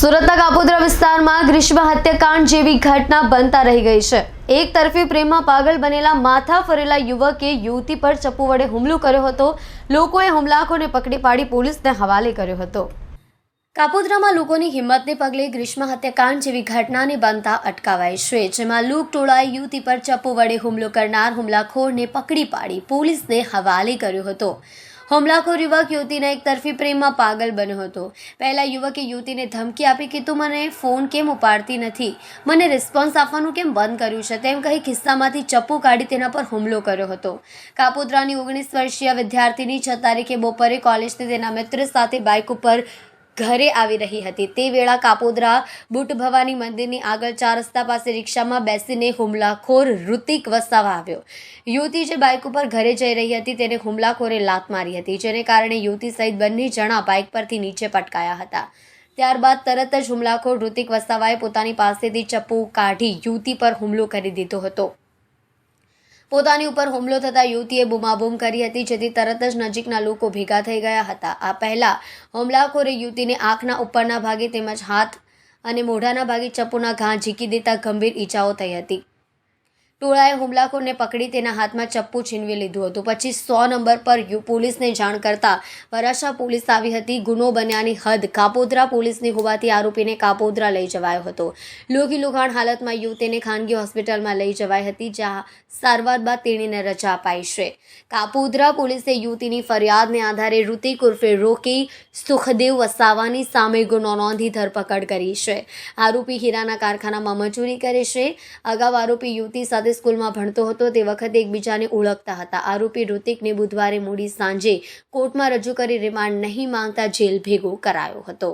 સુરતના કાપોદ્રા વિસ્તારમાં ગ્રીષ્મ હત્યાકાંડ જેવી ઘટના બનતા રહી ગઈ છે. એક તરફી પ્રેમમાં પાગલ બનેલા માથા ફરેલા યુવકે યુવતી પર ચપ્પુ વડે હુમલો કર્યો હતો. લોકોએ હુમલાખોને પકડી પાડી પોલીસને હવાલે કર્યો હતો. કાપોદ્રામાં લોકોની હિંમતને પગલે ગ્રીષ્મ હત્યાકાંડ જેવી ઘટનાને બનતા અટકાવાય છે, જેમાં લૂક ટોળાએ યુવતી પર ચપ્પુ વડે હુમલો કરનાર હુમલાખોરને પકડી પાડી પોલીસને હવાલે કર્યો હતો. હુમલાખોર યુવક યુવતીના એક તરફી પ્રેમમાં પાગલ બન્યો હતો. પહેલાં યુવકે યુવતીને ધમકી આપી કે, તું મને ફોન કેમ ઉપાડતી નથી? મને રિસ્પોન્સ આપવાનું કેમ બંધ કર્યું છે? તેમ કહી ખિસ્સામાંથી ચપ્પુ કાઢી તેના પર હુમલો કર્યો હતો. કાપોદ્રાની ઓગણીસ વર્ષીય વિદ્યાર્થીની છ તારીખે બપોરે કોલેજથી તેના મિત્ર સાથે બાઇક ઉપર ઘરે આવી રહી હતી. તે વેળા કાપોદરા બુટ ભવાની મંદિરની આગળ ચાર રસ્તા પાસે રિક્ષામાં બેસીને હુમલાખોર ઋતિક વસાવા આવ્યો. યુવતી જે બાઇક ઉપર ઘરે જઈ રહી હતી તેને હુમલાખોરે લાત મારી હતી, જેને કારણે યુવતી સહિત બંને જણા બાઇક પરથી નીચે પટકાયા હતા. ત્યારબાદ તરત જ હુમલાખોર ઋતિક વસાવાએ પોતાની પાસેથી ચપ્પુ કાઢી યુવતી પર હુમલો કરી દીધો હતો. પોતાની ઉપર હુમલો થતાં યુવતીએ બૂમાબૂમ કરી હતી, જેથી તરત જ નજીકના લોકો ભેગા થઈ ગયા હતા. આ પહેલા હુમલાખોરે યુવતીને આંખના ઉપરના ભાગે તેમજ હાથ અને મોઢાના ભાગે ચપ્પુના ઘા ઝીકી દેતા ગંભીર ઈજાઓ થઈ હતી. ટોળાએ હુમલાખોરને પકડી તેના હાથમાં ચપ્પુ છીનવી લીધું હતું. પછી સો નંબર પર પોલીસને જાણ કરતા વરાછા પોલીસ આવી હતી. ગુનો બન્યાની હદ કાપોદ્રા પોલીસની હોવાથી આરોપીને કાપોદ્રા લઈ જવાયો હતો. લોહી લુઘાણ હાલતમાં યુવતીને ખાનગી હોસ્પિટલમાં લઈ જવાઈ હતી, જ્યાં સારવાર બાદ તેણીને રજા અપાઈ છે. કાપોદ્રા પોલીસે યુવતીની ફરિયાદને આધારે ઋતિક ઉર્ફે રોકી સુખદેવ વસાવાની સામે ગુનો નોંધી ધરપકડ કરી છે. આરોપી હીરાના કારખાનામાં મજૂરી કરે છે. અગાઉ આરોપી યુવતી સાથે સ્કૂલમાં ભણતો હતો તે વખતે એકબીજાને ઓળખતા હતા. આરોપી ઋતિકને બુધવારે મોડી સાંજે કોર્ટમાં રજૂ કરી રિમાન્ડ નહીં માંગતા જેલ ભેગો કરાયો હતો.